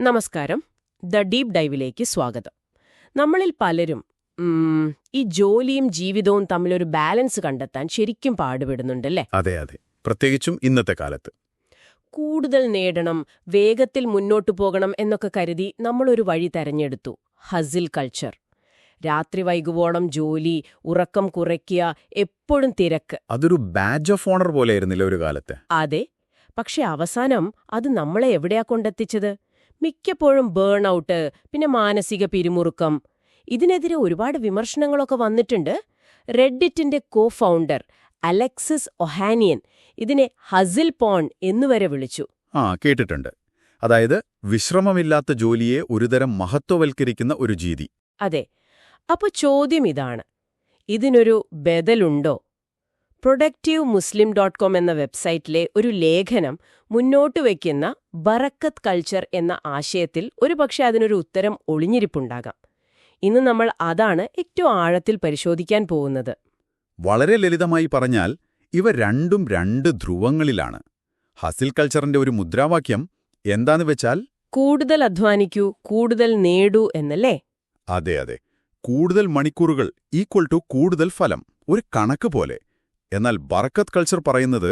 നമസ്കാരം. The deep ഡൈവിലേക്ക് സ്വാഗതം. നമ്മളിൽ പലരും ഈ ജോലിയും ജീവിതവും തമ്മിലൊരു ബാലൻസ് കണ്ടെത്താൻ ശരിക്കും പാടുപെടുന്നുണ്ടല്ലേ? അതെ അതെ. പ്രത്യേകിച്ചും ഇന്നത്തെ കാലത്ത്. കൂടുതൽ നേടണം വേഗത്തിൽ മുന്നോട്ടു പോകണം എന്നൊക്കെ കരുതി നമ്മളൊരു വഴി തെരഞ്ഞെടുത്തു. Hustle culture. രാത്രി വൈകുവോളം ജോലി ഉറക്കം കുറയ്ക്കുക എപ്പോഴും തിരക്ക്. അതൊരു ബാഡ്ജ് ഓഫ് ഓണർ പോലെയായിരുന്നില്ല ഒരു കാലത്ത്? അതെ. പക്ഷെ അവസാനം അത് നമ്മളെ എവിടെയാ കൊണ്ടെത്തിച്ചത്? മിക്കപ്പോഴും ബേൺ ഔട്ട് പിന്നെ മാനസിക പിരിമുറുക്കം. ഇതിനെതിരെ ഒരുപാട് വിമർശനങ്ങളൊക്കെ വന്നിട്ടുണ്ട്. റെഡിറ്റിന്റെ കോ ഫൗണ്ടർ അലക്സിസ് ഒഹാനിയൻ ഇതിനെ ഹസിൽ പോൺ എന്നുവരെ വിളിച്ചു. ആ കേട്ടിട്ടുണ്ട്. അതായത് വിശ്രമമില്ലാത്ത ജോലിയെ ഒരുതരം മഹത്വവൽക്കരിക്കുന്ന ഒരു രീതി. അതെ. അപ്പൊ ചോദ്യം ഇതാണ്. ഇതിനൊരു ബദലുണ്ടോ? പ്രൊഡക്റ്റീവ് മുസ്ലിം ഡോട്ട് കോം എന്ന വെബ്സൈറ്റിലെ ഒരു ലേഖനം മുന്നോട്ട് വയ്ക്കുന്ന ബറക്കത്ത് കൾച്ചർ എന്ന ആശയത്തിൽ ഒരുപക്ഷെ അതിനൊരു ഉത്തരം ഒളിഞ്ഞിരിപ്പുണ്ടാകാം. ഇന്ന് നമ്മൾ അതാണ് ഏറ്റവും ആഴത്തിൽ പരിശോധിക്കാൻ പോകുന്നത്. വളരെ ലളിതമായി പറഞ്ഞാൽ ഇവ രണ്ടും രണ്ട് ധ്രുവങ്ങളിലാണ്. ഹസിൽ കൾച്ചറിന്റെ ഒരു മുദ്രാവാക്യം എന്താന്ന് വെച്ചാൽ? കൂടുതൽ അധ്വാനിക്കൂ കൂടുതൽ നേടൂ എന്നല്ലേ? അതെ അതെ. കൂടുതൽ മണിക്കൂറുകൾ ഈക്വൽ ടു കൂടുതൽ ഫലം. ഒരു കണക്ക് പോലെ. എന്നാൽ ബർക്കത്ത് കൾച്ചർ പറയുന്നത്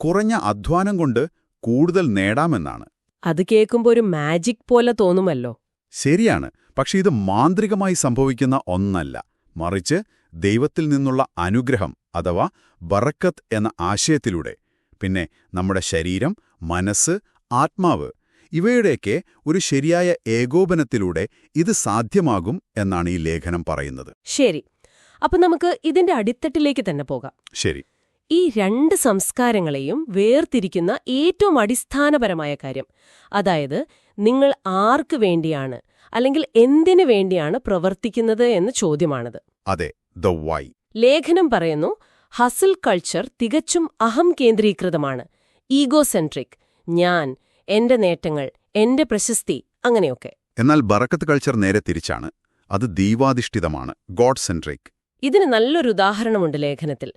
കുറഞ്ഞ അധ്വാനം കൊണ്ട് കൂടുതൽ നേടാമെന്നാണ്. അത് കേൾക്കുമ്പോൾ ഒരു മാജിക് പോലെ തോന്നുമല്ലോ. ശരിയാണ് പക്ഷെ ഇത് മാന്ത്രികമായി സംഭവിക്കുന്ന ഒന്നല്ല. മറിച്ച് ദൈവത്തിൽ നിന്നുള്ള അനുഗ്രഹം അഥവാ ബറക്കത്ത് എന്ന ആശയത്തിലൂടെ. പിന്നെ നമ്മുടെ ശരീരം മനസ്സ് ആത്മാവ് ഇവയുടെയൊക്കെ ഒരു ശരിയായ ഏകോപനത്തിലൂടെ ഇത് സാധ്യമാകും എന്നാണ് ഈ ലേഖനം പറയുന്നത്. ശരി അപ്പൊ നമുക്ക് ഇതിന്റെ അടിത്തട്ടിലേക്ക് തന്നെ പോകാം. ശരി. ഈ രണ്ട് സംസ്കാരങ്ങളെയും വേർതിരിക്കുന്ന ഏറ്റവും അടിസ്ഥാനപരമായ കാര്യം അതായത് നിങ്ങൾ ആർക്ക് വേണ്ടിയാണ് അല്ലെങ്കിൽ എന്തിനു വേണ്ടിയാണ് പ്രവർത്തിക്കുന്നത് എന്ന ചോദ്യമാണത്. അതെ ദ വൈ. ലേഖനം പറയുന്നു ഹസിൽ കൾച്ചർ തികച്ചും അഹം കേന്ദ്രീകൃതമാണ്. ഈഗോ സെൻട്രിക് ഞാൻ എന്റെ നേട്ടങ്ങൾ എന്റെ പ്രശസ്തി അങ്ങനെയൊക്കെ. എന്നാൽ ബറക്കത്ത് കൾച്ചർ നേരെ തിരിച്ചാണ്. അത് ദൈവാധിഷ്ഠിതമാണ് ഗോഡ് സെൻട്രിക് ഇതിന് നല്ലൊരു ഉദാഹരണമുണ്ട് ലേഖനത്തിൽ.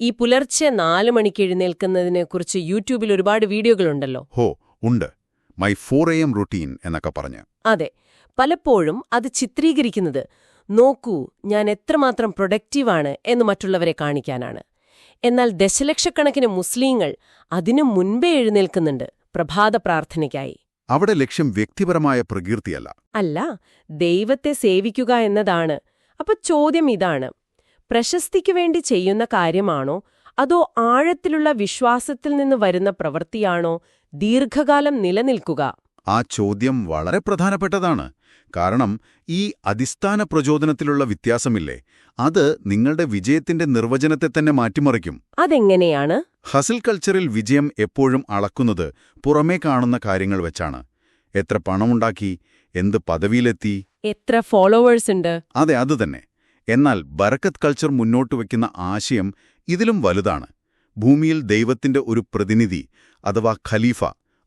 ഈ പുലർച്ചെ നാല് മണിക്ക് എഴുന്നേൽക്കുന്നതിനെക്കുറിച്ച് യൂട്യൂബിൽ ഒരുപാട് വീഡിയോകളുണ്ടല്ലോ. ഹോ ഉണ്ട്. My four A M routine എന്നൊക്കെ പറഞ്ഞ്. അതെ പലപ്പോഴും അത് ചിത്രീകരിക്കുന്നത് നോക്കൂ ഞാൻ എത്രമാത്രം പ്രൊഡക്റ്റീവാണ് എന്ന് മറ്റുള്ളവരെ കാണിക്കാനാണ്. എന്നാൽ ദശലക്ഷക്കണക്കിന് മുസ്ലിങ്ങൾ അതിനു മുൻപേ എഴുന്നേൽക്കുന്നുണ്ട് പ്രഭാത പ്രാർത്ഥനയ്ക്കായി. അവിടെ ലക്ഷ്യം വ്യക്തിപരമായ പ്രകീർത്തിയല്ല. അല്ല ദൈവത്തെ സേവിക്കുക എന്നതാണ്. അപ്പൊ ചോദ്യം ഇതാണ് പ്രശസ്തിക്കു വേണ്ടി ചെയ്യുന്ന കാര്യമാണോ? അതോ ആഴത്തിലുള്ള വിശ്വാസത്തിൽ നിന്ന് വരുന്ന പ്രവൃത്തിയാണോ? ദീർഘകാലം നിലനിൽക്കുക. ആ ചോദ്യം വളരെ പ്രധാനപ്പെട്ടതാണ്. കാരണം ഈ അടിസ്ഥാന പ്രചോദനത്തിലുള്ള വ്യത്യാസമില്ലേ? അത് നിങ്ങളുടെ വിജയത്തിന്റെ നിർവചനത്തെ തന്നെ മാറ്റിമറിക്കും. അതെങ്ങനെയാണ്? ഹസിൽ കൾച്ചറിൽ വിജയം എപ്പോഴും അളക്കുന്നത് പുറമേ കാണുന്ന കാര്യങ്ങൾ വെച്ചാണ്. എത്ര പണമുണ്ടാക്കി എന്ത് പദവിയിലെത്തി. എത്ര ഫോളോവേഴ്സ് ഉണ്ട്. അതെ അതുതന്നെ എന്നാൽ ബറക്കത്ത് കൾച്ചർ മുന്നോട്ട് വയ്ക്കുന്ന ആശയം ഇതിലും വലുതാണ്. ഭൂമിയിൽ ദൈവത്തിന്റെ ഒരു പ്രതിനിധി അഥവാ ഖലീഫ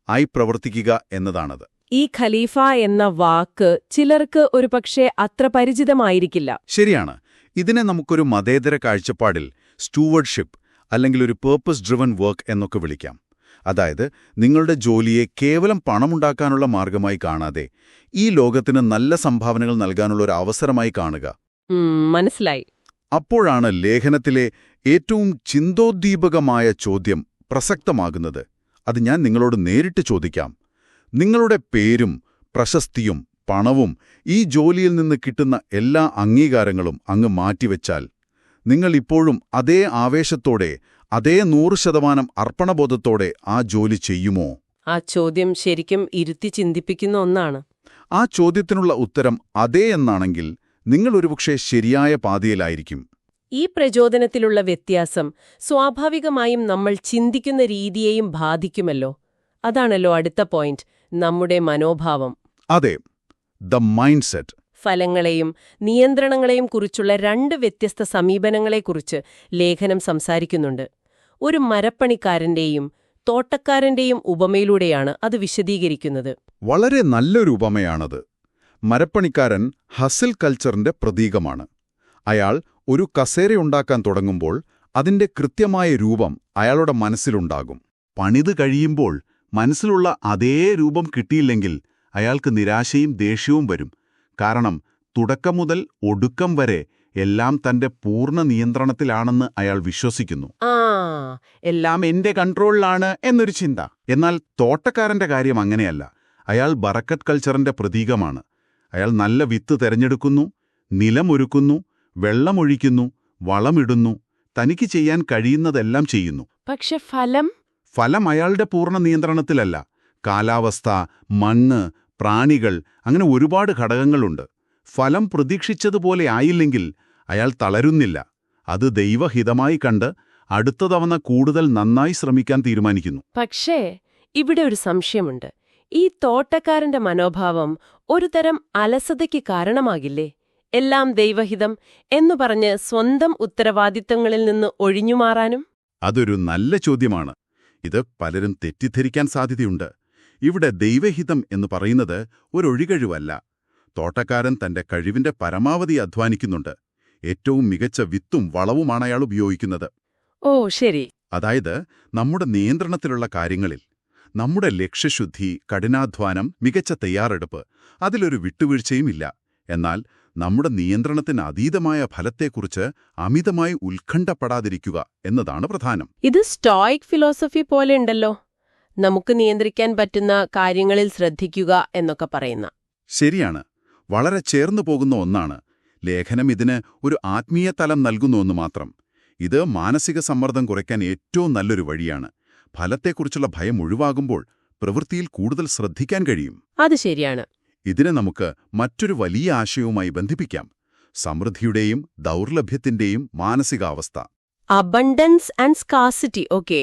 ആയി പ്രവർത്തിക്കുക എന്നതാണത്. ഈ ഖലീഫ എന്ന വാക്ക് ചിലർക്ക് ഒരുപക്ഷെ അത്ര പരിചിതമായിരിക്കില്ല. ശരിയാണ്. ഇതിനെ നമുക്കൊരു മതേതര കാഴ്ചപ്പാടിൽ സ്റ്റൂവർഡ്ഷിപ്പ് അല്ലെങ്കിൽ ഒരു പേർപ്പസ് ഡ്രിവൻ വർക്ക് എന്നൊക്കെ വിളിക്കാം. അതായത് നിങ്ങളുടെ ജോലിയെ കേവലം പണമുണ്ടാക്കാനുള്ള മാർഗമായി കാണാതെ ഈ ലോകത്തിന് നല്ല സംഭാവനകൾ നൽകാനുള്ള ഒരു അവസരമായി കാണുക. മനസ്സിലായി. അപ്പോഴാണ് ലേഖനത്തിലെ ഏറ്റവും ചിന്തോദ്ദീപകമായ ചോദ്യം പ്രസക്തമാകുന്നത്. അത് ഞാൻ നിങ്ങളോട് നേരിട്ട് ചോദിക്കാം. നിങ്ങളുടെ പേരും പ്രശസ്തിയും പണവും ഈ ജോലിയിൽ നിന്ന് കിട്ടുന്ന എല്ലാ അംഗീകാരങ്ങളും അങ്ങ് മാറ്റിവെച്ചാൽ നിങ്ങൾ ഇപ്പോഴും അതേ ആവേശത്തോടെ അതേ നൂറ് ശതമാനം അർപ്പണബോധത്തോടെ ആ ജോലി ചെയ്യുമോ? ആ ചോദ്യം ശരിക്കും ഇരുത്തി ചിന്തിപ്പിക്കുന്ന ഒന്നാണ്. ആ ചോദ്യത്തിനുള്ള ഉത്തരം അതേ എന്നാണെങ്കിൽ നിങ്ങൾ ഒരുപക്ഷെ ശരിയായ പാതയിലായിരിക്കും. ഈ പ്രചോദനത്തിലുള്ള വ്യത്യാസം സ്വാഭാവികമായും നമ്മൾ ചിന്തിക്കുന്ന രീതിയെയും ബാധിക്കുമല്ലോ. അതാണല്ലോ അടുത്ത പോയിന്റ് നമ്മുടെ മനോഭാവം. അതെ ദ മൈൻഡ് സെറ്റ് ഫലങ്ങളെയും നിയന്ത്രണങ്ങളെയും കുറിച്ചുള്ള രണ്ട് വ്യത്യസ്ത സമീപനങ്ങളെക്കുറിച്ച് ലേഖനം സംസാരിക്കുന്നുണ്ട്. ഒരു മരപ്പണിക്കാരന്റെയും തോട്ടക്കാരന്റെയും ഉപമയിലൂടെയാണ് അത് വിശദീകരിക്കുന്നത്. വളരെ നല്ലൊരു ഉപമയാണത്. മരപ്പണിക്കാരൻ ഹസിൽ കൾച്ചറിന്റെ പ്രതീകമാണ്. അയാൾ ഒരു കസേരയുണ്ടാക്കാൻ തുടങ്ങുമ്പോൾ അതിന്റെ കൃത്യമായ രൂപം അയാളുടെ മനസ്സിലുണ്ടാകും. പണിത് കഴിയുമ്പോൾ മനസ്സിലുള്ള അതേ രൂപം കിട്ടിയില്ലെങ്കിൽ അയാൾക്ക് നിരാശയും ദേഷ്യവും വരും. കാരണം തുടക്കം മുതൽ ഒടുക്കം വരെ എല്ലാം തന്റെ പൂർണ നിയന്ത്രണത്തിലാണെന്ന് അയാൾ വിശ്വസിക്കുന്നു. ആ. എല്ലാം എന്റെ കൺട്രോളിലാണ് എന്നൊരു ചിന്ത. എന്നാൽ തോട്ടക്കാരന്റെ കാര്യം അങ്ങനെയല്ല. അയാൾ ബറക്കറ്റ് കൾച്ചറിന്റെ പ്രതീകമാണ്. അയാൾ നല്ല വിത്ത് തെരഞ്ഞെടുക്കുന്നു നിലമൊരുക്കുന്നു വെള്ളമൊഴിക്കുന്നു വളമിടുന്നു തനിക്ക് ചെയ്യാൻ കഴിയുന്നതെല്ലാം ചെയ്യുന്നു. പക്ഷെ ഫലം? ഫലം അയാളുടെ പൂർണ നിയന്ത്രണത്തിലല്ല. കാലാവസ്ഥ മണ്ണ് പ്രാണികൾ അങ്ങനെ ഒരുപാട് ഘടകങ്ങളുണ്ട്. ഫലം പ്രതീക്ഷിച്ചതുപോലെ ആയില്ലെങ്കിൽ അയാൾ തളരുന്നില്ല. അത് ദൈവഹിതമായി കണ്ട് അടുത്ത തവണ കൂടുതൽ നന്നായി ശ്രമിക്കാൻ തീരുമാനിക്കുന്നു. പക്ഷേ ഇവിടെ ഒരു സംശയമുണ്ട്. ഈ തോട്ടക്കാരന്റെ മനോഭാവം ഒരുതരം അലസതയ്ക്ക് കാരണമാകില്ലേ? എല്ലാം ദൈവഹിതം എന്നു പറഞ്ഞ് സ്വന്തം ഉത്തരവാദിത്തങ്ങളിൽ നിന്ന് ഒഴിഞ്ഞുമാറാനും? അതൊരു നല്ല ചോദ്യമാണ്. ഇത് പലരും തെറ്റിദ്ധരിക്കാൻ സാധ്യതയുണ്ട്. ഇവിടെ ദൈവഹിതം എന്ന് പറയുന്നത് ഒരൊഴികഴിവല്ല. തോട്ടക്കാരൻ തന്റെ കഴിവിന്റെ പരമാവധി അധ്വാനിക്കുന്നുണ്ട്. ഏറ്റവും മികച്ച വിത്തും വളവുമാണ് അയാൾ ഉപയോഗിക്കുന്നത്. ഓ ശരി. അതായത് നമ്മുടെ നിയന്ത്രണത്തിലുള്ള കാര്യങ്ങളിൽ. നമ്മുടെ ലക്ഷ്യശുദ്ധി കഠിനാധ്വാനം മികച്ച തയ്യാറെടുപ്പ് അതിലൊരു വിട്ടുവീഴ്ചയുമില്ല. എന്നാൽ നമ്മുടെ നിയന്ത്രണത്തിന് അതീതമായ ഫലത്തെക്കുറിച്ച് അമിതമായി ഉത്കണ്ഠപ്പെടാതിരിക്കുക എന്നതാണ് പ്രധാനം. ഇത് സ്റ്റോയിക് ഫിലോസഫി പോലെ ഉണ്ടല്ലോ. നമുക്ക് നിയന്ത്രിക്കാൻ പറ്റുന്ന കാര്യങ്ങളിൽ ശ്രദ്ധിക്കുക എന്നൊക്കെ പറയുന്ന. ശരിയാണ്. വളരെ ചേർന്നു പോകുന്ന ഒന്നാണ്. ലേഖനം ഇതിന് ഒരു ആത്മീയ തലം നൽകുന്നുവെന്ന് മാത്രം. ഇത് മാനസിക സമ്മർദ്ദം കുറയ്ക്കാൻ ഏറ്റവും നല്ലൊരു വഴിയാണ്. ഫലത്തെക്കുറിച്ചുള്ള ഭയം ഒഴിവാകുമ്പോൾ പ്രവൃത്തിയിൽ കൂടുതൽ ശ്രദ്ധിക്കാൻ കഴിയും. അത് ശരിയാണ്. ഇതിനെ നമുക്ക് മറ്റൊരു വലിയ ആശയവുമായി ബന്ധിപ്പിക്കാം. സമൃദ്ധിയുടെയും ദൗർലഭ്യത്തിന്റെയും മാനസികാവസ്ഥ. Abundance and scarcity okay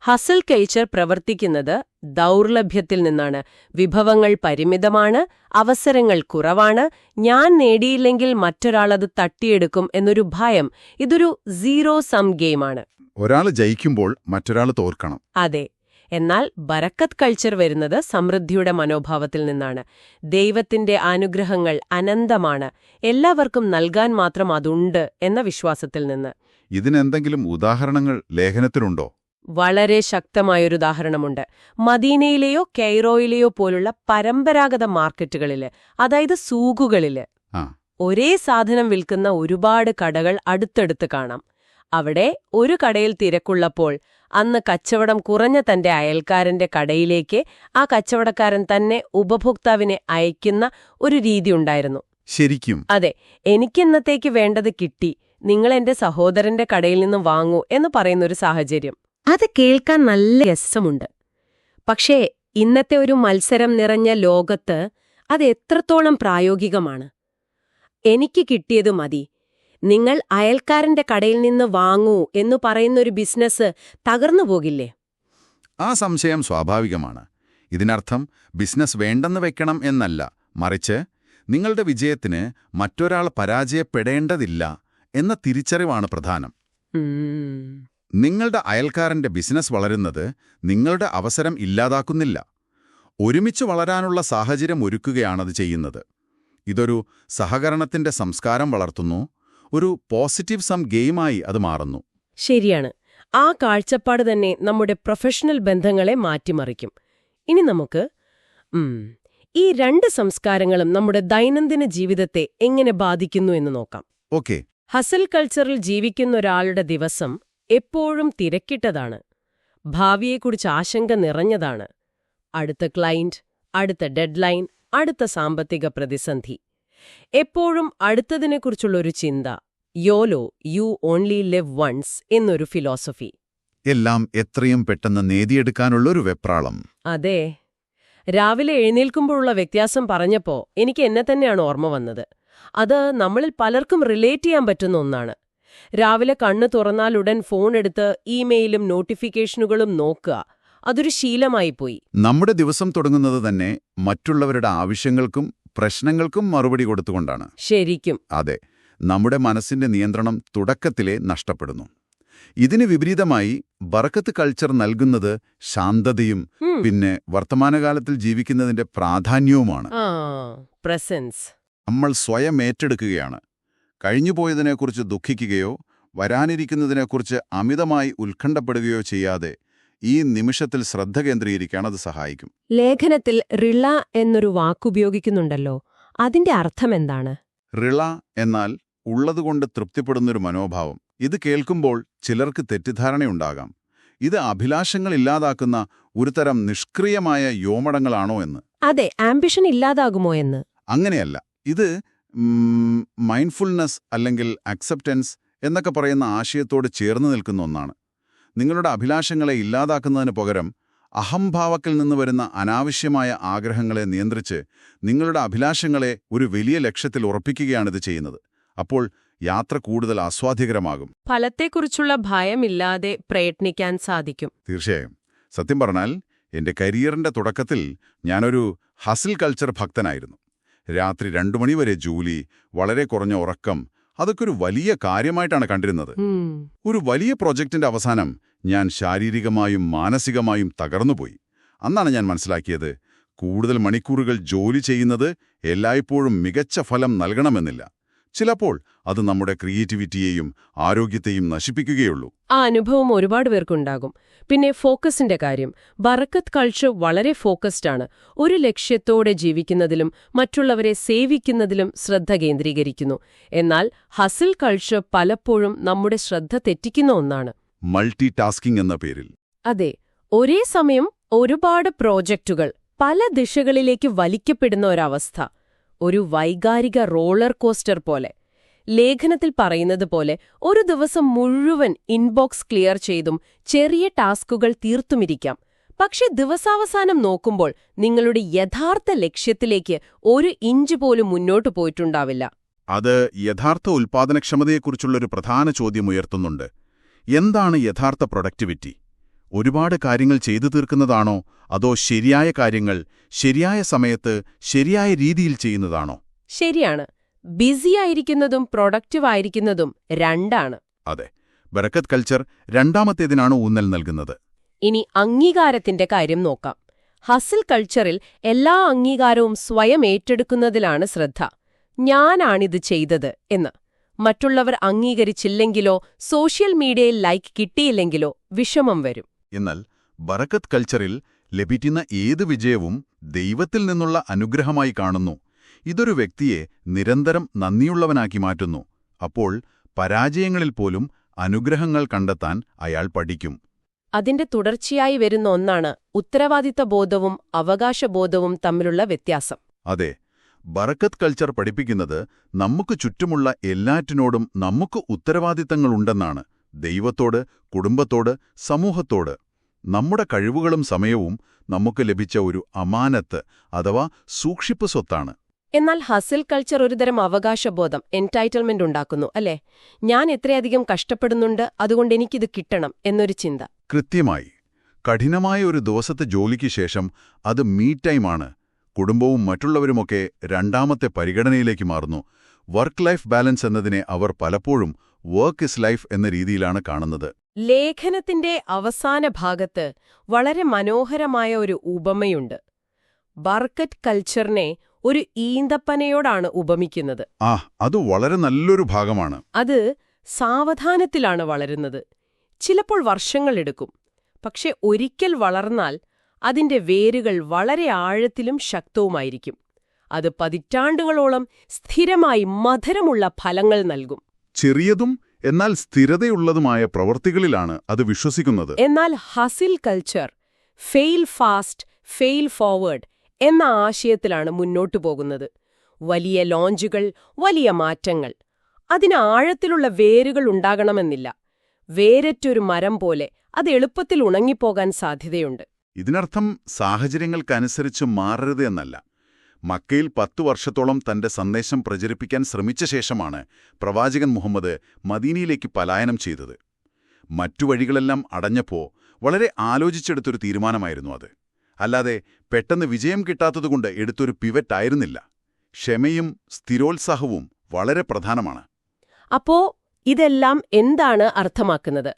hustle culture പ്രവർത്തിക്കുന്നത് ദൗർലഭ്യത്തിൽ നിന്നാണ്. വിഭവങ്ങൾ പരിമിതമാണ് അവസരങ്ങൾ കുറവാണ്. ഞാൻ നേടിയില്ലെങ്കിൽ മറ്റൊരാളത് തട്ടിയെടുക്കും എന്നൊരു ഭയം. ഇതൊരു സീറോ സം ഗെയിമാണ്. ഒരാൾ ജയിക്കുമ്പോൾ മറ്റൊരാൾ തോർക്കണം അതെ. എന്നാൽ ബരക്കത്ത് കൾച്ചർ വരുന്നത് സമൃദ്ധിയുടെ മനോഭാവത്തിൽ നിന്നാണ്. ദൈവത്തിന്റെ അനുഗ്രഹങ്ങൾ അനന്തമാണ്. എല്ലാവർക്കും നൽകാൻ മാത്രം അതുണ്ട് എന്ന വിശ്വാസത്തിൽ നിന്ന്. ഇതിനെന്തെങ്കിലും ഉദാഹരണങ്ങൾ ലേഖനത്തിലുണ്ടോ? വളരെ ശക്തമായൊരു ഉദാഹരണമുണ്ട് മദീനയിലെയോ കെയ്റോയിലെയോ പോലുള്ള പരമ്പരാഗത മാർക്കറ്റുകളിൽ അതായത് സൂകുകളിൽ ഒരേ സാധനം വിൽക്കുന്ന ഒരുപാട് കടകൾ അടുത്തടുത്ത് കാണാം. അവിടെ ഒരു കടയിൽ തിരക്കുള്ളപ്പോൾ അന്ന് കച്ചവടം കുറഞ്ഞ തന്റെ അയൽക്കാരന്റെ കടയിലേക്ക് ആ കച്ചവടക്കാരൻ തന്നെ ഉപഭോക്താവിനെ അയക്കുന്ന ഒരു രീതി ഉണ്ടായിരുന്നു. ശരിക്കും? അതെ എനിക്കിന്നത്തേക്ക് വേണ്ടത് കിട്ടി നിങ്ങൾ എന്റെ സഹോദരന്റെ കടയിൽ നിന്ന് വാങ്ങൂ എന്ന് പറയുന്നൊരു സാഹചര്യം. അത് കേൾക്കാൻ നല്ല രസമുണ്ട്. പക്ഷേ ഇന്നത്തെ ഒരു മത്സരം നിറഞ്ഞ ലോകത്ത് അത് എത്രത്തോളം പ്രായോഗികമാണ്? എനിക്ക് കിട്ടിയത് മതി. നിങ്ങൾ അയൽക്കാരന്റെ കടയിൽ നിന്ന് വാങ്ങൂ എന്നു പറയുന്നൊരു ബിസിനസ് തകർന്നു പോകില്ലേ? ആ സംശയം സ്വാഭാവികമാണ്. ഇതിനർത്ഥം ബിസിനസ് വേണ്ടെന്ന് വെക്കണം എന്നല്ല. മറിച്ച് നിങ്ങളുടെ വിജയത്തിന് മറ്റൊരാൾ പരാജയപ്പെടേണ്ടതില്ല എന്ന തിരിച്ചറിവാണ് പ്രധാനം. നിങ്ങളുടെ അയൽക്കാരന്റെ ബിസിനസ് വളരുന്നത് നിങ്ങളുടെ അവസരം ഇല്ലാതാക്കുന്നില്ല. ഒരുമിച്ച് വളരാനുള്ള സാഹചര്യം ഒരുക്കുകയാണത് ചെയ്യുന്നത്. ഇതൊരു സഹകരണത്തിന്റെ സംസ്കാരം വളർത്തുന്നു ഒരു പോസിറ്റീവ് സം ഗെയിമായി അത് മാറുന്നു. ശരിയാണ്. ആ കാഴ്ചപ്പാട് തന്നെ നമ്മുടെ പ്രൊഫഷണൽ ബന്ധങ്ങളെ മാറ്റിമറിക്കും. ഇനി നമുക്ക് ഈ രണ്ട് സംസ്കാരങ്ങളും നമ്മുടെ ദൈനംദിന ജീവിതത്തെ എങ്ങനെ ബാധിക്കുന്നു എന്ന് നോക്കാം. ഓക്കെ. ഹസൽ കൾച്ചറിൽ ജീവിക്കുന്ന ഒരാളുടെ ദിവസം എപ്പോഴും തിരക്കിട്ടതാണ്. ഭാവിയെക്കുറിച്ച് ആശങ്ക നിറഞ്ഞതാണ്. അടുത്ത ക്ലയന്റ് അടുത്ത ഡെഡ്ലൈൻ അടുത്ത സാമ്പത്തിക പ്രതിസന്ധി. എപ്പോഴും അടുത്തതിനെക്കുറിച്ചുള്ള ഒരു ചിന്ത YOLO you only live once എന്നൊരു ഫിലോസഫി എല്ലാം എത്രയും പെട്ടെന്ന് നേടിയെടുക്കാനുള്ളൊരു വെപ്രാളം. അതെ. രാവിലെ എഴുന്നേൽക്കുമ്പോഴുള്ള വ്യത്യാസം പറഞ്ഞപ്പോ എനിക്ക് എന്നെ തന്നെയാണ് ഓർമ്മ വന്നത്. അത് നമ്മളിൽ പലർക്കും റിലേറ്റ് ചെയ്യാൻ പറ്റുന്ന ഒന്നാണ്. രാവിലെ കണ്ണ് തുറന്നാലുടൻ ഫോൺ എടുത്ത് ഇമെയിലും നോട്ടിഫിക്കേഷനുകളും നോക്കുക. അതൊരു ശീലമായി പോയി. നമ്മുടെ ദിവസം തുടങ്ങുന്നത് തന്നെ മറ്റുള്ളവരുടെ ആവശ്യങ്ങൾക്കും പ്രശ്നങ്ങൾക്കും മറുപടി കൊടുത്തുകൊണ്ടാണ്. ശരിക്കും. അതെ നമ്മുടെ മനസ്സിന്റെ നിയന്ത്രണം തുടക്കത്തിലെ നഷ്ടപ്പെടുന്നു. ഇതിന് വിപരീതമായി ബറക്കത്ത് കൾച്ചർ നൽകുന്നത് ശാന്തതയും പിന്നെ വർത്തമാനകാലത്തിൽ ജീവിക്കുന്നതിന്റെ പ്രാധാന്യവുമാണ്. പ്രസൻസ്. നമ്മൾ സ്വയം ഏറ്റെടുക്കുകയാണ്. കഴിഞ്ഞുപോയതിനെക്കുറിച്ച് ദുഃഖിക്കുകയോ വരാനിരിക്കുന്നതിനെക്കുറിച്ച് അമിതമായി ഉത്കണ്ഠപ്പെടുകയോ ചെയ്യാതെ ഈ നിമിഷത്തിൽ ശ്രദ്ധ കേന്ദ്രീകരിക്കാൻ അത് സഹായിക്കും. ലേഖനത്തിൽ റിള എന്നൊരു വാക്കുപയോഗിക്കുന്നുണ്ടല്ലോ അതിന്റെ അർത്ഥം എന്താണ്? റിള എന്നാൽ ഉള്ളതുകൊണ്ട് തൃപ്തിപ്പെടുന്നൊരു മനോഭാവം. ഇത് കേൾക്കുമ്പോൾ ചിലർക്ക് തെറ്റിദ്ധാരണയുണ്ടാകാം. ഇത് അഭിലാഷങ്ങൾ ഇല്ലാതാക്കുന്ന ഒരുതരം നിഷ്ക്രിയമായ യോമടങ്ങളാണോ എന്ന്. അതെ ആംബിഷൻ ഇല്ലാതാകുമോ എന്ന്. അങ്ങനെയല്ല. ഇത് മൈൻഡ്ഫുൾനെസ് അല്ലെങ്കിൽ അക്സെപ്റ്റൻസ് എന്നൊക്കെ പറയുന്ന ആശയത്തോട് ചേർന്ന് നിൽക്കുന്ന ഒന്നാണ്. നിങ്ങളുടെ അഭിലാഷങ്ങളെ ഇല്ലാതാക്കുന്നതിന് പകരം അഹംഭാവത്തിൽ നിന്ന് വരുന്ന അനാവശ്യമായ ആഗ്രഹങ്ങളെ നിയന്ത്രിച്ച് നിങ്ങളുടെ അഭിലാഷങ്ങളെ ഒരു വലിയ ലക്ഷ്യത്തിൽ ഉറപ്പിക്കുകയാണിത് ചെയ്യുന്നത്. അപ്പോൾ യാത്ര കൂടുതൽ ആസ്വാദ്യകരമാകും. ഫലത്തെക്കുറിച്ചുള്ള ഭയമില്ലാതെ പ്രയത്നിക്കാൻ സാധിക്കും. തീർച്ചയായും. സത്യം പറഞ്ഞാൽ എന്റെ കരിയറിന്റെ തുടക്കത്തിൽ ഞാനൊരു ഹസിൽ കൾച്ചർ ഭക്തനായിരുന്നു. രാത്രി രണ്ടു മണിവരെ ജോലി വളരെ കുറഞ്ഞ ഉറക്കം അതൊക്കെ ഒരു വലിയ കാര്യമായിട്ടാണ് കണ്ടിരുന്നത്. ഒരു വലിയ പ്രോജക്റ്റിന്റെ അവസാനം ഞാൻ ശാരീരികമായും മാനസികമായും തകർന്നുപോയി. അന്നാണ് ഞാൻ മനസ്സിലാക്കിയത് കൂടുതൽ മണിക്കൂറുകൾ ജോലി ചെയ്യുന്നത് എല്ലായ്പ്പോഴും മികച്ച ഫലം നൽകണമെന്നില്ല. ചിലപ്പോൾ അത് നമ്മുടെ ക്രിയേറ്റിവിറ്റിയെയും ആരോഗ്യത്തെയും നശിപ്പിക്കുകയുള്ളൂ. ആ അനുഭവം ഒരുപാട് പേർക്കുണ്ടാകും. പിന്നെ ഫോക്കസിന്റെ കാര്യം. ബറക്കത്ത് കൾച്ചർ വളരെ ഫോക്കസ്ഡ് ആണ് ഒരു ലക്ഷ്യത്തോടെ ജീവിക്കുന്നതിലും മറ്റുള്ളവരെ സേവിക്കുന്നതിലും ശ്രദ്ധ കേന്ദ്രീകരിക്കുന്നു. എന്നാൽ ഹസിൽ കൾച്ചർ പലപ്പോഴും നമ്മുടെ ശ്രദ്ധ തെറ്റിക്കുന്ന ഒന്നാണ്. മൾട്ടി ടാസ്കിംഗ് എന്ന പേരിൽ. അതെ ഒരേ സമയം ഒരുപാട് പ്രോജക്റ്റുകൾ പല ദിശകളിലേക്ക് വലിക്കപ്പെടുന്ന ഒരവസ്ഥ. ഒരു വൈകാരിക റോളർ കോസ്റ്റർ പോലെ. ലേഖനത്തിൽ പറയുന്നത് പോലെ ഒരു ദിവസം മുഴുവൻ ഇൻബോക്സ് ക്ലിയർ ചെയ്തും ചെറിയ ടാസ്കുകൾ തീർത്തുമിരിക്കാം. പക്ഷെ ദിവസാവസാനം നോക്കുമ്പോൾ നിങ്ങളുടെ യഥാർത്ഥ ലക്ഷ്യത്തിലേക്ക് ഒരു ഇഞ്ച് പോലും മുന്നോട്ട് പോയിട്ടുണ്ടാവില്ല. അത് യഥാർത്ഥ ഉൽപ്പാദനക്ഷമതയെക്കുറിച്ചുള്ളൊരു പ്രധാന ചോദ്യം ഉയർത്തുന്നുണ്ട്. എന്താണ് യഥാർത്ഥ പ്രൊഡക്ടിവിറ്റി ഒരുപാട് കാര്യങ്ങൾ ചെയ്തു തീർക്കുന്നതാണോ? അതോ ശരിയായ കാര്യങ്ങൾ ശരിയായ സമയത്ത് ശരിയായ രീതിയിൽ ചെയ്യുന്നതാണോ? ശരിയാണ്. ബിസി ബിസിയായിരിക്കുന്നതും പ്രൊഡക്റ്റീവായിരിക്കുന്നതും രണ്ടാണ്. അതെ. ബറക്കത്ത് കൾച്ചർ രണ്ടാമത്തേതിനാണ് ഊന്നൽ നൽകുന്നത്. ഇനി അംഗീകാരത്തിന്റെ കാര്യം നോക്കാം. ഹസിൽ കൾച്ചറിൽ എല്ലാ അംഗീകാരവും സ്വയം ഏറ്റെടുക്കുന്നതിലാണ് ശ്രദ്ധ. ഞാനാണിത് ചെയ്തത് എന്ന്. മറ്റുള്ളവർ അംഗീകരിച്ചില്ലെങ്കിലോ സോഷ്യൽ മീഡിയയിൽ ലൈക്ക് കിട്ടിയില്ലെങ്കിലോ വിഷമം വരും. എന്നാൽ ബറക്കത്ത് കൾച്ചറിൽ ലഭിക്കുന്ന ഏത് വിജയവും ദൈവത്തിൽ നിന്നുള്ള അനുഗ്രഹമായി കാണുന്നു. ഇതൊരു വ്യക്തിയെ നിരന്തരം നന്ദിയുള്ളവനാക്കി മാറ്റുന്നു. അപ്പോൾ പരാജയങ്ങളിൽ പോലും അനുഗ്രഹങ്ങൾ കണ്ടെത്താൻ അയാൾ പഠിക്കും. അതിന്റെ തുടർച്ചയായി വരുന്ന ഒന്നാണ് ഉത്തരവാദിത്ത ബോധവും അവകാശബോധവും തമ്മിലുള്ള വ്യത്യാസം. അതെ ബറക്കത്ത് കൾച്ചർ പഠിപ്പിക്കുന്നത് നമുക്ക് ചുറ്റുമുള്ള എല്ലാറ്റിനോടും നമുക്ക് ഉത്തരവാദിത്തങ്ങളുണ്ടെന്നാണ്. ദൈവത്തോട് കുടുംബത്തോട് സമൂഹത്തോട്. നമ്മുടെ കഴിവുകളും സമയവും നമുക്ക് ലഭിച്ച ഒരു അമാനത്ത് അഥവാ സൂക്ഷിപ്പ് സ്വത്താണ്. എന്നാൽ ഹസിൽ കൾച്ചർ ഒരുതരം അവകാശബോധം എൻടൈറ്റിൽമെന്റ് ഉണ്ടാക്കുന്നു അല്ലേ? ഞാൻ എത്രയധികം കഷ്ടപ്പെടുന്നുണ്ട് അതുകൊണ്ട് എനിക്കിത് കിട്ടണം എന്നൊരു ചിന്ത. കൃത്യമായി. കഠിനമായ ഒരു ദിവസത്തെ ജോലിക്ക് ശേഷം അത് മീ ടൈമാണ് കുടുംബവും മറ്റുള്ളവരുമൊക്കെ രണ്ടാമത്തെ പരിഗണനയിലേക്ക് മാറുന്നു. വർക്ക് ലൈഫ് ബാലൻസ് എന്നതിനെ അവർ പലപ്പോഴും വർക്ക് ഇസ് ലൈഫ് എന്ന രീതിയിലാണ് കാണുന്നത്. ലേഖനത്തിന്റെ അവസാന ഭാഗത്ത് വളരെ മനോഹരമായ ഒരു ഉപമയുണ്ട്. ബർക്കറ്റ് കൾച്ചറിനെ ഒരു ഈന്തപ്പനയോടാണ് ഉപമിക്കുന്നത്. ആ അത് വളരെ നല്ലൊരു ഭാഗമാണ്. അത് സാവധാനത്തിലാണ് വളരുന്നത്. ചിലപ്പോൾ വർഷങ്ങളെടുക്കും പക്ഷെ ഒരിക്കൽ വളർന്നാൽ അതിന്റെ വേരുകൾ വളരെ ആഴത്തിലും ശക്തവുമായിരിക്കും. അത് പതിറ്റാണ്ടുകളോളം സ്ഥിരമായി മധുരമുള്ള ഫലങ്ങൾ നൽകും. ചെറിയതും എന്നാൽ സ്ഥിരതയുള്ളതുമായ പ്രവൃത്തികളിലാണ് അത് വിശ്വസിക്കുന്നത്. എന്നാൽ hustle culture fail fast fail forward എന്ന ആശയത്തിലാണ് മുന്നോട്ടു പോകുന്നത്. വലിയ ലോഞ്ചുകൾ വലിയ മാറ്റങ്ങൾ. അതിന് ആഴത്തിലുള്ള വേരുകൾ ഉണ്ടാകണമെന്നില്ല. വേരറ്റൊരു മരം പോലെ അത് എളുപ്പത്തിൽ ഉണങ്ങിപ്പോകാൻ സാധ്യതയുണ്ട്. ഇതിനർത്ഥം സാഹചര്യങ്ങൾക്കനുസരിച്ച് മാറരുത് എന്നല്ല. മക്കയിൽ പത്തു വർഷത്തോളം തന്റെ സന്ദേശം പ്രചരിപ്പിക്കാൻ ശ്രമിച്ച ശേഷമാണ് പ്രവാചകൻ മുഹമ്മദ് മദീനയിലേക്ക് പലായനം ചെയ്തത്. മറ്റു വഴികളെല്ലാം അടഞ്ഞപ്പോ വളരെ ആലോചിച്ചെടുത്തൊരു തീരുമാനമായിരുന്നു അത്. അല്ലാതെ പെട്ടെന്ന് വിജയം കിട്ടാത്തതുകൊണ്ട് എടുത്തൊരു പിവറ്റായിരുന്നില്ല ക്ഷമയും സ്ഥിരോത്സാഹവും വളരെ പ്രധാനമാണ്. അപ്പോ ഇതെല്ലാം എന്താണ് അർത്ഥമാക്കുന്നത്?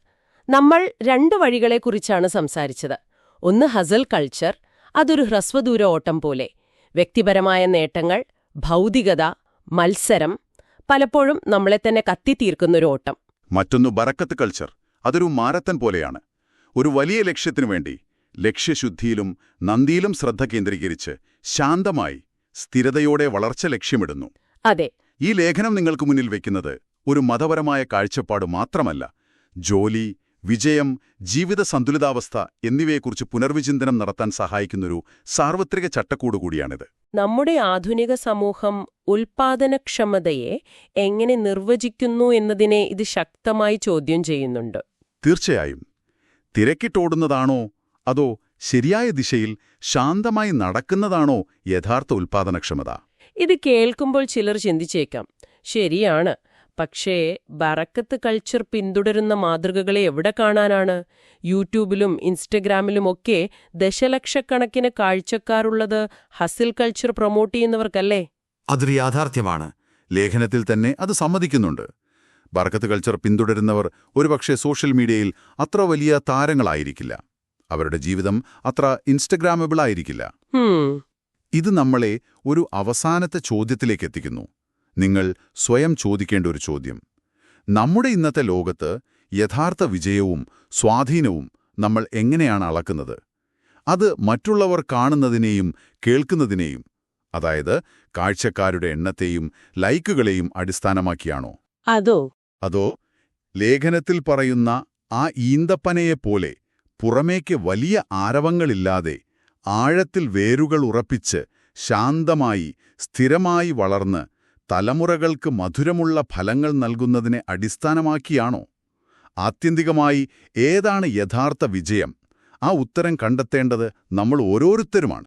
നമ്മൾ രണ്ട് വഴികളെക്കുറിച്ചാണ് സംസാരിച്ചത്. ഒന്ന് ഹസൽ കൾച്ചർ അതൊരു ഹ്രസ്വദൂര ഓട്ടം പോലെ. വ്യക്തിപരമായ നേട്ടങ്ങൾ ഭൗതികത മത്സരം പലപ്പോഴും നമ്മളെ തന്നെ കത്തിത്തീർക്കുന്നൊരു ഓട്ടം. മറ്റൊന്ന് ബറക്കത്ത് കൾച്ചർ. അതൊരു മാരത്തൻ പോലെയാണ്. ഒരു വലിയ ലക്ഷ്യത്തിനു വേണ്ടി ലക്ഷ്യശുദ്ധിയിലും നന്ദിയിലും ശ്രദ്ധ കേന്ദ്രീകരിച്ച് ശാന്തമായി സ്ഥിരതയോടെ വളർച്ച ലക്ഷ്യമിടുന്നു. അതെ. ഈ ലേഖനം നിങ്ങൾക്ക് മുന്നിൽ വയ്ക്കുന്നത് ഒരു മതപരമായ കാഴ്ചപ്പാട് മാത്രമല്ല ജോലി വിജയം ജീവിത സന്തുലിതാവസ്ഥ എന്നിവയെക്കുറിച്ച് പുനർവിചിന്തനം നടത്താൻ സഹായിക്കുന്നൊരു സാർവത്രിക ചട്ടക്കൂട് കൂടിയാണിത്. നമ്മുടെ ആധുനിക സമൂഹം ഉൽപാദനക്ഷമതയെ എങ്ങനെ നിർവചിക്കുന്നു എന്നതിനെ ഇത് ശക്തമായി ചോദ്യം ചെയ്യുന്നുണ്ട്. തീർച്ചയായും. തിരക്കിട്ടോടുന്നതാണോ അതോ ശരിയായ ദിശയിൽ ശാന്തമായി നടക്കുന്നതാണോ യഥാർത്ഥ ഉൽപാദനക്ഷമത? ഇത് കേൾക്കുമ്പോൾ ചിലർ ചിന്തിച്ചേക്കാം ശരിയാണ്. പക്ഷേ ബറക്കത്ത് കൾച്ചർ പിന്തുടരുന്ന മാതൃകകളെ എവിടെ കാണാനാണ്? യൂട്യൂബിലും ഇൻസ്റ്റഗ്രാമിലുമൊക്കെ ദശലക്ഷക്കണക്കിന് കാഴ്ചക്കാരുള്ളത് ഹസിൽ കൾച്ചർ പ്രൊമോട്ട് ചെയ്യുന്നവർക്കല്ലേ? അതൊരു യാഥാർത്ഥ്യമാണ്. ലേഖനത്തിൽ തന്നെ അത് സമ്മതിക്കുന്നുണ്ട്. ബർക്കത്ത് കൾച്ചർ പിന്തുടരുന്നവർ ഒരുപക്ഷെ സോഷ്യൽ മീഡിയയിൽ അത്ര വലിയ താരങ്ങളായിരിക്കില്ല. അവരുടെ ജീവിതം അത്ര ഇൻസ്റ്റഗ്രാമബിൾ ആയിരിക്കില്ല ഇത് നമ്മളെ ഒരു അവസാനത്തെ ചോദ്യത്തിലേക്ക് എത്തിക്കുന്നു. നിങ്ങൾ സ്വയം ചോദിക്കേണ്ട ഒരു ചോദ്യം. നമ്മുടെ ഇന്നത്തെ ലോകത്ത് യഥാർത്ഥ വിജയവും സ്വാധീനവും നമ്മൾ എങ്ങനെയാണ് അളക്കുന്നത്? അത് മറ്റുള്ളവർ കാണുന്നതിനെയും കേൾക്കുന്നതിനെയും അതായത് കാഴ്ചക്കാരുടെ എണ്ണത്തെയും ലൈക്കുകളെയും അടിസ്ഥാനമാക്കിയാണോ? അതോ? അതോ ലേഖനത്തിൽ പറയുന്ന ആ ഈന്തപ്പനയെപ്പോലെ പുറമേക്ക് വലിയ ആരവങ്ങളില്ലാതെ ആഴത്തിൽ വേരുകൾ ഉറപ്പിച്ച് ശാന്തമായി സ്ഥിരമായി വളർന്ന് തലമുറകൾക്ക് മധുരമുള്ള ഫലങ്ങൾ നൽകുന്നതിനെ അടിസ്ഥാനമാക്കിയാണോ? ആത്യന്തികമായി ഏതാണ് യഥാർത്ഥ വിജയം? ആ ഉത്തരം കണ്ടെത്തേണ്ടത് നമ്മൾ ഓരോരുത്തരുമാണ്.